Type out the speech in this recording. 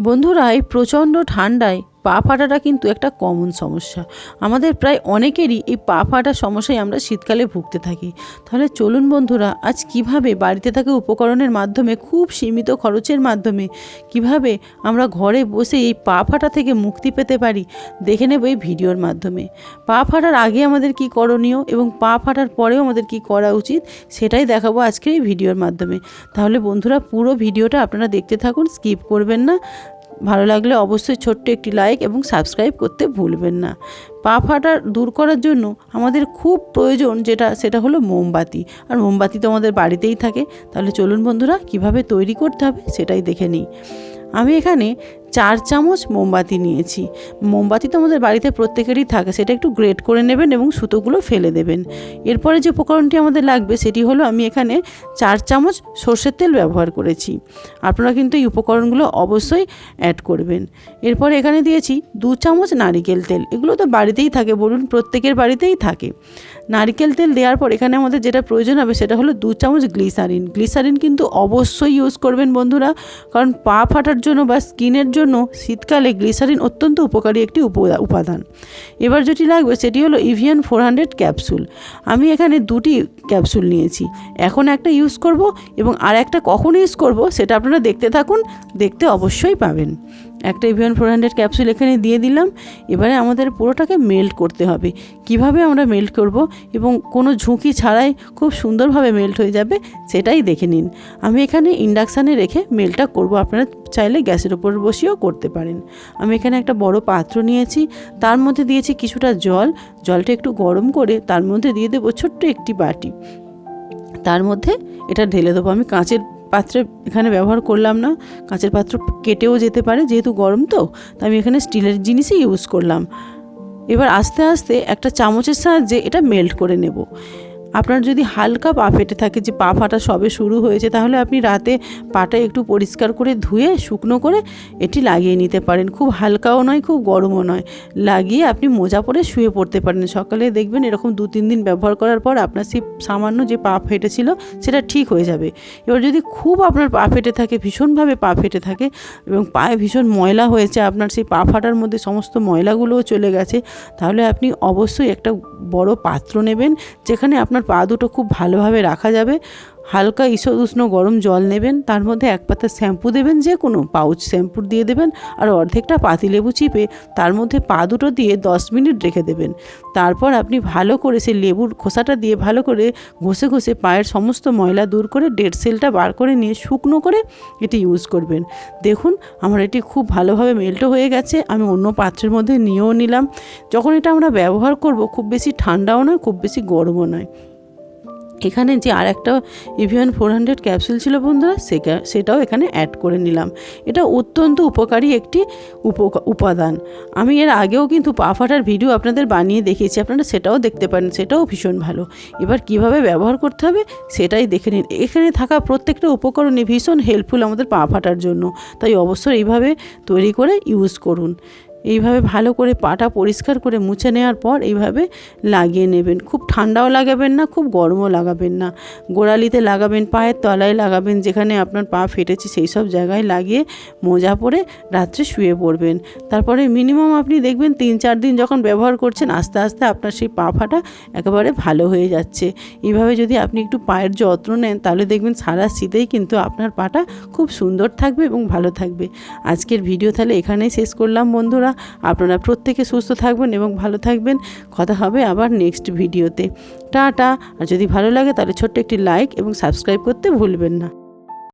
বন্ধুরা এই প্রচণ্ড ঠান্ডায় পা ফাটাটা কিন্তু একটা কমন সমস্যা। আমাদের প্রায় অনেকেরই এই পা ফাটার সমস্যায় আমরা শীতকালে ভুগতে থাকি। তাহলে চলুন বন্ধুরা, আজ কীভাবে বাড়িতে থাকা উপকরণের মাধ্যমে, খুব সীমিত খরচের মাধ্যমে কীভাবে আমরা ঘরে বসে এই পা ফাটা থেকে মুক্তি পেতে পারি, দেখে নেব এই ভিডিওর মাধ্যমে। পা ফাটার আগে আমাদের কি করণীয় এবং পা ফাটার পরেও আমাদের কি করা উচিত, সেটাই দেখাবো আজকের এই ভিডিওর মাধ্যমে। তাহলে বন্ধুরা, পুরো ভিডিওটা আপনারা দেখতে থাকুন, স্কিপ করবেন না। ভালো লাগলে অবশ্যই ছোট্ট একটি লাইক এবং সাবস্ক্রাইব করতে ভুলবেন না। পা ফাটা দূর করার জন্য আমাদের খুব প্রয়োজন যেটা, সেটা হলো মোমবাতি। আর মোমবাতি তো আমাদের বাড়িতেই থাকে। তাহলে চলুন বন্ধুরা, কীভাবে তৈরি করতে হবে সেটাই দেখে নিই। আমি এখানে চার চামচ মোমবাতি নিয়েছি। মোমবাতি তো আমাদের বাড়িতে প্রত্যেকেরই থাকে, সেটা একটু গ্রেট করে নেবেন এবং সুতোগুলো ফেলে দেবেন। এরপরে যে উপকরণটি আমাদের লাগবে, সেটি হলো আমি এখানে চার চামচ সর্ষের তেল ব্যবহার করেছি। আপনারা কিন্তু এই উপকরণগুলো অবশ্যই অ্যাড করবেন। এরপরে এখানে দিয়েছি দু চামচ নারিকেল তেল। এগুলো তো বাড়িতেই থাকে বলুন, প্রত্যেকের বাড়িতেই থাকে। নারিকেল তেল দেওয়ার পর এখানে আমাদের যেটা প্রয়োজন হবে, সেটা হলো দু চামচ গ্লিসারিন। গ্লিসারিন কিন্তু অবশ্যই ইউজ করবেন বন্ধুরা, কারণ পা ফাটার জন্য বা স্কিনের জন্য শীতকালে গ্লিসারিন অত্যন্ত উপকারী একটি উপ- উপাদান। এবার যেটি লাগবে সেটি হলো ইভিয়ান ফোর হান্ড্রেড ক্যাপসুল। আমি এখানে দুটি ক্যাপসুল নিয়েছি। এখন একটা ইউজ করব এবং আর একটা কখন ইউজ করব সেটা আপনারা দেখতে থাকুন, দেখতে অবশ্যই পাবেন। একটা ইভিয়ান ফোর হান্ড্রেড ক্যাপসুল এখানে দিয়ে দিলাম। এবারে আমাদের পুরোটাকে মেল্ট করতে হবে। কীভাবে আমরা মেল্ট করব এবং কোনো ঝুঁকি ছাড়াই খুব সুন্দরভাবে মেল্ট হয়ে যাবে সেটাই দেখে নিন। আমি এখানে ইন্ডাকশানে রেখে মেলটা করব। আপনারা চাইলে গ্যাসের ওপর বসিয়েও করতে পারেন। আমি এখানে একটা বড় পাত্র নিয়েছি। তার মধ্যে দিয়েছি কিছুটা জল। জলটা একটু গরম করে তার মধ্যে দিয়ে দেবো ছোট্ট একটি বাটি। তার মধ্যে এটা ঢেলে দেবো। আমি কাঁচের পাত্রে এখানে ব্যবহার করলাম না। কাঁচের পাত্র কেটেও যেতে পারে, যেহেতু গরম তো, তাই আমি এখানে স্টিলের জিনিসই ইউজ করলাম। এবার আস্তে আস্তে একটা চামচের সাহায্যে এটা মেল্ট করে নেব। আপনার যদি হালকা পা ফেটে থাকে, যে পা ফাটা সবে শুরু হয়েছে, তাহলে আপনি রাতে পাটা একটু পরিষ্কার করে ধুয়ে, শুকনো করে এটি লাগিয়ে নিতে পারেন। খুব হালকাও নয়, খুব গরমও নয়। লাগিয়ে আপনি মোজা পরে শুয়ে পড়তে পারেন। সকালে দেখবেন এরকম দু তিন দিন ব্যবহার করার পর আপনার সেই সামান্য যে পা ফেটেছিল, সেটা ঠিক হয়ে যাবে। এবার যদি খুব আপনার পা ফেটে থাকে, ভীষণভাবে পা ফেটে থাকে এবং পায়ে ভীষণ ময়লা হয়েছে, আপনার সেই পা ফাটার মধ্যে সমস্ত ময়লাগুলোও চলে গেছে, তাহলে আপনি অবশ্যই একটা বড় পাত্র নেবেন, যেখানে আপনার পা দুটো খুব ভালোভাবে রাখা যাবে। হালকা ঈষৎ উষ্ণ গরম জল নেবেন, তার মধ্যে এক পাতা শ্যাম্পু দেবেন, যে কোনো পাউচ শ্যাম্পু দিয়ে দেবেন, আর অর্ধেকটা পাতিলেবু চিপে তার মধ্যে পা দুটো দিয়ে দশ মিনিট রেখে দেবেন। তারপর আপনি ভালো করে সেই লেবুর খোসাটা দিয়ে ভালো করে ঘষে ঘষে পায়ের সমস্ত ময়লা দূর করে ডেড সেলটা বার করে নিয়ে শুকনো করে এটি ইউজ করবেন। দেখুন, আমার এটি খুব ভালোভাবে মেল্টও হয়ে গেছে, আমি অন্য পাত্রের মধ্যে নিয়েও নিলাম। যখন এটা আমরা ব্যবহার করব, খুব বেশি ঠান্ডাও নয়, খুব বেশি গরমও নয়। এখানে যে আর একটা ইভিয়ান ফোর হান্ড্রেড ক্যাপসুল ছিল বন্ধুরা, সেটা- সেটাও এখানে অ্যাড করে নিলাম। এটা অত্যন্ত উপকারী একটি উপাদান। আমি এর আগেও কিন্তু পা ফাটার ভিডিও আপনাদের বানিয়ে দেখিয়েছি, আপনারা সেটাও দেখতে পারেন, সেটাও ভীষণ ভালো। এবার কীভাবে ব্যবহার করতে হবে, সেটাই দেখে নিন। এখানে থাকা প্রত্যেকটা উপকরণই ভীষণ হেল্পফুল আমাদের পা ফাটার জন্য। তাই অবশ্যই এইভাবে তৈরি করে ইউজ করুন। এইভাবে ভালো করে পাটা পরিষ্কার করে মুছে নেওয়ার পর এইভাবে লাগিয়ে নেবেন। খুব ঠান্ডাও লাগাবেন না, খুব গরমও লাগাবেন না। গোড়ালিতে লাগাবেন, পায়ের তলায় লাগাবেন, যেখানে আপনার পা ফেটেছে সেই সব জায়গায় লাগিয়ে মোজা পরে রাত্রে শুয়ে পড়বেন। তারপরে মিনিমাম আপনি দেখবেন তিন চার দিন যখন ব্যবহার করছেন, আস্তে আস্তে আপনার সেই পা ফাটা একেবারে ভালো হয়ে যাচ্ছে। এইভাবে যদি আপনি একটু পায়ের যত্ন নেন, তাহলে দেখবেন সারা শীতেই কিন্তু আপনার পাটা খুব সুন্দর থাকবে এবং ভালো থাকবে। আজকের ভিডিও তাহলে এখানেই শেষ করলাম বন্ধুরা আপনারা প্রত্যেকে সুস্থ থাকবেন এবং ভালো থাকবেন। কথা হবে আবার নেক্সট ভিডিওতে টাটা। আর যদি ভালো লাগে তাহলে ছোট্ট একটি লাইক এবং সাবস্ক্রাইব করতে ভুলবেন না।